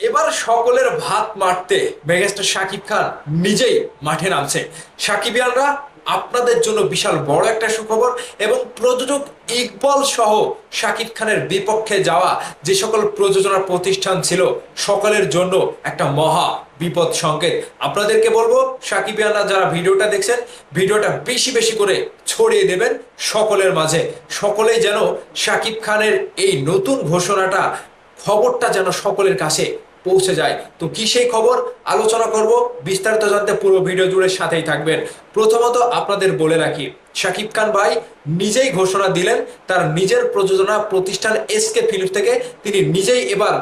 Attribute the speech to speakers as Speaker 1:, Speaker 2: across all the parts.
Speaker 1: এবার সকলের ভাত মারতে মেগাস্টার শাকিব খান নিজেই মাঠে নামছে। সাকিবিয়ানরা আপনাদের জন্য বিশাল বড় একটা সুখবর এবং প্রযোজক ইকবল সহ শাকিব খানের বিপক্ষে যাওয়া যে সকল প্রযোজনা প্রতিষ্ঠান ছিল, সকলের জন্য একটা মহা বিপদ সংকেত। আপনাদেরকে বলব সাকিবিয়ানরা যারা ভিডিওটা দেখছেন, ভিডিওটা বেশি বেশি করে ছড়িয়ে দেবেন সকলের মাঝে। সকলেই যেন শাকিব খানের এই নতুন ঘোষণাটা, খবরটা যেন সকলের কাছে পৌঁছে যায়। তো কি সেই খবর? আলোচনা করব। বিস্তারিত জানতে পুরো ভিডিও জুড়ে সাথেই থাকবেন। প্রথমত আপনাদের বলে রাখি, শাকিব খান ভাই নিজেই ঘোষণা দিলেন, তার নিজের প্রযোজনা প্রতিষ্ঠান এসকে ফিল্ম থেকে তিনি নিজেই এবার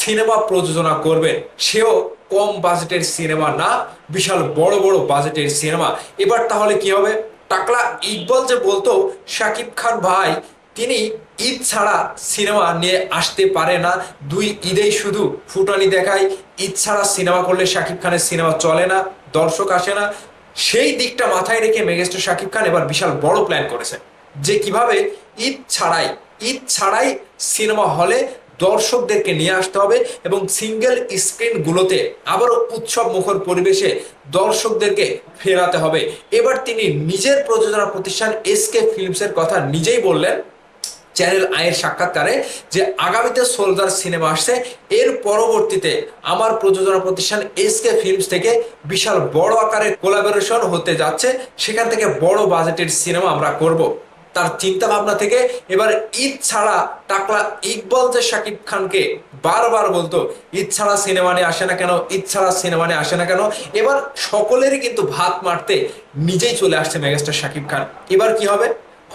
Speaker 1: সিনেমা প্রযোজনা করবেন। সেও কম বাজেটের সিনেমা না, বিশাল বড় বড় বাজেটের সিনেমা। এবার তাহলে কি হবে? টাকলা ইকবল যে বলতো, শাকিব খান ভাই তিনি ঈদ ছাড়া সিনেমা নিয়ে আসতে পারে না। দুই ঈদেই শুধু ফুটানি দেখায়। ঈদ ছাড়া সিনেমা করলে শাকিব খানের সিনেমা চলে না, দর্শক আসে না। সেই দিকটা মাথায় রেখে মেগাস্টার শাকিব খান এবার বিশাল বড় প্ল্যান করেছে যে কীভাবে ঈদ ছাড়াই ঈদ ছাড়াই সিনেমা হলে দর্শকদেরকে নিয়ে আসতে হবে এবং সিঙ্গেল স্ক্রিনগুলোতে আবারও উৎসব মুখর পরিবেশে দর্শকদেরকে ফেরাতে হবে। এবার তিনি নিজের প্রযোজনা প্রতিষ্ঠান এসকে ফিল্মসের কথা নিজেই বললেন চ্যানেল আয়ের সাক্ষাৎকারে যে আগামীতে সোলজার সিনেমা আসছে, এর পরবর্তীতে আমার প্রযোজনা প্রতিষ্ঠান এসকে ফিল্মস থেকে বিশাল বড় আকারের কোলাবোরেশন হতে যাচ্ছে। সেখান থেকে বড় বাজেটের সিনেমা আমরা করব। তার চিন্তা ভাবনা থেকে এবার ঈদ ছাড়া টাকলা ইকবল যে শাকিব খানকে বারবার বলতো, ঈদ ছাড়া সিনেমা নিয়ে আসে না কেন, ঈদ ছাড়া সিনেমা নিয়ে আসে না কেন, এবার সকলেরই কিন্তু ভাত মারতে নিজেই চলে আসছে মেগাস্টার শাকিব খান। এবার কি হবে?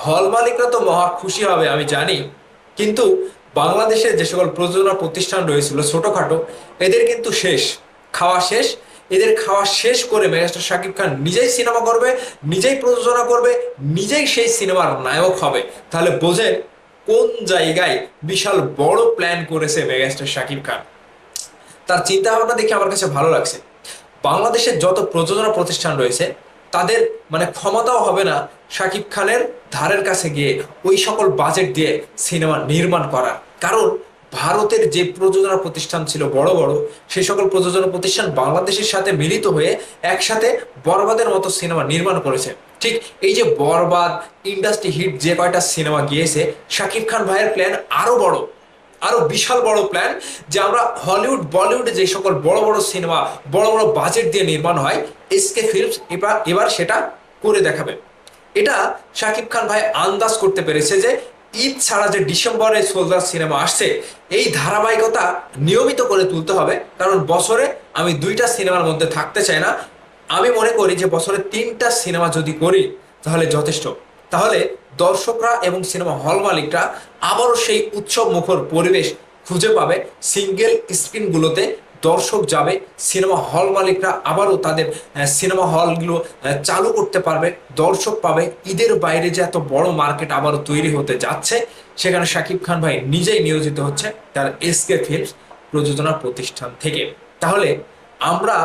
Speaker 1: হল মালিকরা তো মহা খুশি হবে, আমি জানি। কিন্তু বাংলাদেশে যে সকল প্রযোজনা প্রতিষ্ঠান রয়েছিল ছোটখাটো, এদের কিন্তু শেষ, খাওয়া শেষ। এদের খাওয়া শেষ করে মেগাস্টার শাকিব খান নিজেই সিনেমা করবে, নিজেই প্রযোজনা করবে, নিজেই সেই সিনেমার নায়ক হবে। তাহলে বোঝেন কোন জায়গায় বিশাল বড় প্ল্যান করেছে মেগাস্টার শাকিব খান। তার চিন্তা ভাবনা দেখে আমার কাছে ভালো লাগছে। বাংলাদেশের যত প্রযোজনা প্রতিষ্ঠান রয়েছে তাদের মানে ক্ষমতাও হবে না শাকিব খানের ধারের কাছে গিয়ে ওই সকল বাজেট দিয়ে সিনেমা নির্মাণ করার। কারণ ভারতের যে প্রযোজনা প্রতিষ্ঠান ছিল বড় বড়, সেই সকল প্রযোজনা প্রতিষ্ঠান বাংলাদেশের সাথে মিলিত হয়ে একসাথে বরবাদের মতো সিনেমা নির্মাণ করেছে। ঠিক এই যে বরবাদ ইন্ডাস্ট্রি হিট যে কয়টা সিনেমা গিয়েছে, শাকিব খান ভাইয়ের প্ল্যান আরও বড়। আরও বিশাল বড় প্ল্যান যে আমরা হলিউড বলিউডে যে সকল বড় বড় সিনেমা বড় বড় বাজেট দিয়ে নির্মাণ হয় এসকে ফিল্মস এবার এবার সেটা করে দেখাবে। এটা শাকিব খান ভাই আন্দাজ করতে পেরেছে যে ঈদ ছাড়া যে ডিসেম্বরে সোলজার সিনেমা আসছে, এই ধারাবাহিকতা নিয়মিত করে তুলতে হবে, কারণ বছরে আমি দুইটা সিনেমার মধ্যে থাকতে চাই না। আমি মনে করি যে বছরে তিনটা সিনেমা যদি করি, তাহলে যথেষ্ট। তাহলে দর্শকরা এবং সিনেমা হল মালিকরা আবারও সেই উৎসব মুখর পরিবেশ খুঁজে পাবে। সিঙ্গেল স্ক্রিনগুলোতে দর্শক যাবে, সিনেমা হল মালিকরা আবারও তাদের সিনেমা হলগুলো চালু করতে পারবে। দর্শক পাবে, ঈদের বাইরে যে এত বড় মার্কেট আবারও তৈরি হতে যাচ্ছে, সেখানে শাকিব খান ভাই নিজেই নিয়োজিত হচ্ছে তার এসকে ফিল্মস প্রযোজনা প্রতিষ্ঠান থেকে। তাহলে আমরা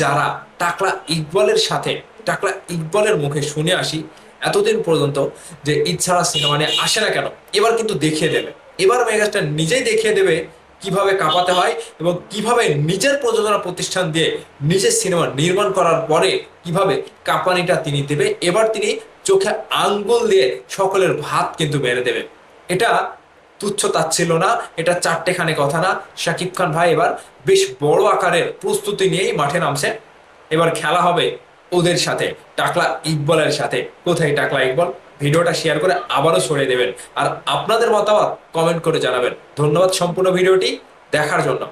Speaker 1: যারা টাকলা ইকবলের সাথে টাকলা ইকবলের মুখে শুনে আসি এতদিন পর্যন্ত যে ছাড়া সিনেমা নিয়ে আসে না কেন? এবার কিন্তু দেখিয়ে দেবে। এবার মেগাস্টার নিজেই দেখিয়ে দেবে কীভাবে কাঁপাতে হয় এবং কীভাবে নিজের প্রযোজনা প্রতিষ্ঠান দিয়ে নিজের সিনেমা নির্মাণ করার পরে কীভাবে কাঁপানিটা তিনি দেবে, এবার তিনি চোখে আঙ্গুল দিয়ে সকলের ভাত কিন্তু মেরে দেবে। এটা তুচ্ছ তাচ্ছিল না, এটা চারটেখানে কথা না। শাকিব খান ভাই এবার বেশ বড় আকারের প্রস্তুতি নিয়েই মাঠে নামছে এবার খেলা হবে ওদের সাথে, টাকলা ইকবলের সাথে। কোথায় টাকলা ইকবল? ভিডিওটা শেয়ার করে আবারও সরিয়ে দেবেন। আর আপনাদের মতামত কমেন্ট করে জানাবেন। ধন্যবাদ সম্পূর্ণ ভিডিওটি দেখার জন্য।